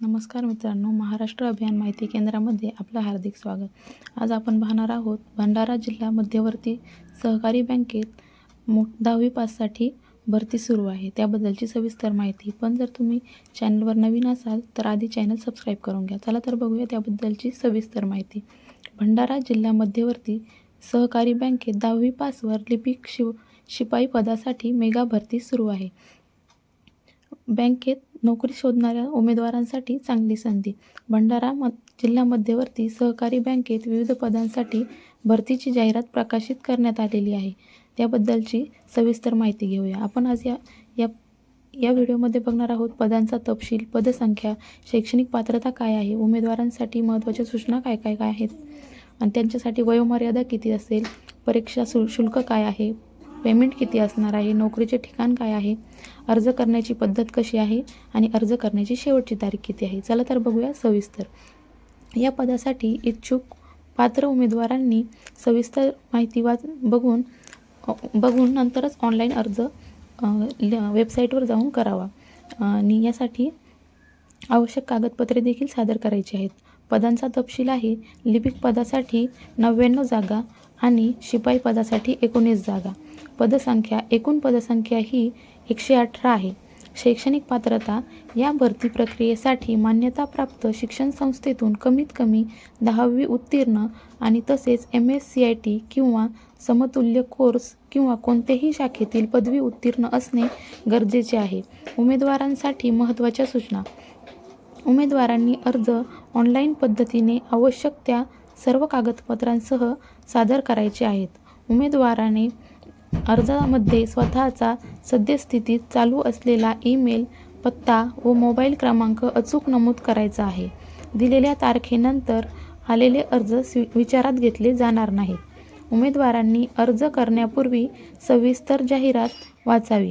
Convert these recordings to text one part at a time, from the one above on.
नमस्कार मित्रांनो महाराष्ट्र अभियान माहिती केंद्रामध्ये आपलं हार्दिक स्वागत. आज आपण पाहणार आहोत भंडारा जिल्हा मध्यवर्ती सहकारी बँकेत मो दहावी पाससाठी भरती सुरू आहे. त्याबद्दलची सविस्तर माहिती पण जर तुम्ही चॅनलवर नवीन असाल तर आधी चॅनल सबस्क्राईब करून घ्या. चला तर बघूया त्याबद्दलची सविस्तर माहिती. भंडारा जिल्हा मध्यवर्ती सहकारी बँकेत दहावी पासवर लिपिक शिव शिपाई पदासाठी मेगा भरती सुरू आहे. बँकेत नोकरी शोधणाऱ्या उमेदवारांसाठी चांगली संधी. भंडारा म जिल्हा मध्यवर्ती सहकारी बँकेत विविध पदांसाठी भरतीची जाहिरात प्रकाशित करण्यात आलेली आहे. त्याबद्दलची सविस्तर माहिती घेऊया. आपण आज या या या व्हिडिओमध्ये बघणार आहोत पदांचा तपशील पदसंख्या शैक्षणिक पात्रता काय आहे उमेदवारांसाठी महत्त्वाच्या सूचना काय काय काय आहेत आणि त्यांच्यासाठी वयोमर्यादा किती असेल परीक्षा शु शुल्क काय आहे पेमेंट किती असणार आहे? नोकरीचे ठिकाण काय आहे? अर्ज करण्याची पद्धत कशी आहे? आणि अर्ज करण्याची शेवटची तारीख किती आहे? चला तर बघूया सविस्तर. या पदासाठी इच्छुक पात्र उमेदवारांनी सविस्तर माहिती वाच बघून बघून नंतरच ऑनलाईन अर्ज ल- वेबसाईटवर जाऊन करावा. आणि यासाठी आवश्यक कागदपत्रे देखील सादर करायची आहेत. पदांचा तपशील आहे. लिपिक पदासाठी नव्याण्णव जागा आणि शिपाई पदासाठी एकोणीस जागा. पदसंख्या एकूण पदसंख्या ही एकशे अठरा आहे. शैक्षणिक पात्रता या भरती प्रक्रियेसाठी मान्यताप्राप्त शिक्षण संस्थेतून कमीत कमी दहावी उत्तीर्ण आणि तसेच M S C I T किंवा समतुल्य कोर्स किंवा कोणत्याही शाखेतील पदवी उत्तीर्ण असणे गरजेचे आहे. उमेदवारांसाठी महत्त्वाच्या सूचना. उमेदवारांनी अर्ज ऑनलाईन पद्धतीने आवश्यक त्या सर्व कागदपत्रांसह सादर करायचे आहेत. उमेदवाराने अर्जामध्ये स्वतःचा सद्यस्थितीत चालू असलेला ईमेल पत्ता व मोबाईल क्रमांक अचूक नमूद करायचा आहे. दिलेल्या तारखेनंतर आलेले अर्ज स्वी विचारात घेतले जाणार नाहीत. उमेदवारांनी अर्ज करण्यापूर्वी सविस्तर जाहिरात वाचावी.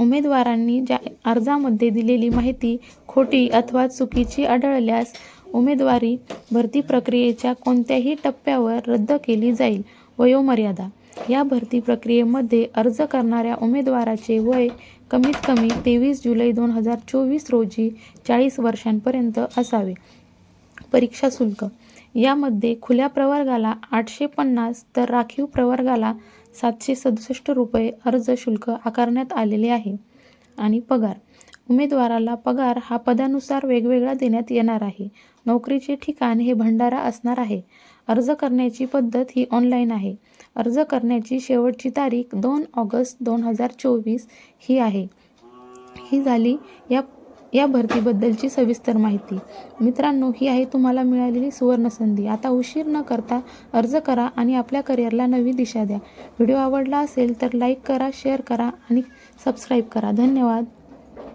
उमेदवारांनी ज्या अर्जामध्ये दिलेली माहिती खोटी अथवा चुकीची आढळल्यास उमेदवारी भरती प्रक्रियेच्या कोणत्याही टप्प्यावर रद्द केली जाईल. वयोमर्यादा. या भरती प्रक्रियेमध्ये अर्ज करणाऱ्या उमेदवाराचे वय कमीत कमी तेवीस जुलै दोन हजार चोवीस रोजी चाळीस वर्षांपर्यंत असावे. परीक्षा शुल्क. यामध्ये खुल्या प्रवर्गाला आठशे पन्नास तर राखीव प्रवर्गाला सातशे सदुसष्ट रुपये अर्ज शुल्क आकारण्यात आलेले आहे. आणि पगार. उमेदवाराला पगार हा पदानुसार वेगवेगळा देण्यात येणार आहे. नोकरीचे ठिकाण हे भंडारा असणार आहे. अर्ज करण्याची पद्धत ही ऑनलाईन आहे. अर्ज करण्याची शेवटची तारीख दोन ऑगस्ट दोन हजार चोवीस ही आहे. ही झाली या या भरतीबद्दलची सविस्तर माहिती. मित्रांनो ही आहे तुम्हाला मिळालेली सुवर्णसंधी. आता उशीर न करता अर्ज करा आणि आपल्या करिअरला नवी दिशा द्या. व्हिडिओ आवडला असेल तर लाईक करा शेअर करा आणि सबस्क्राईब करा. धन्यवाद.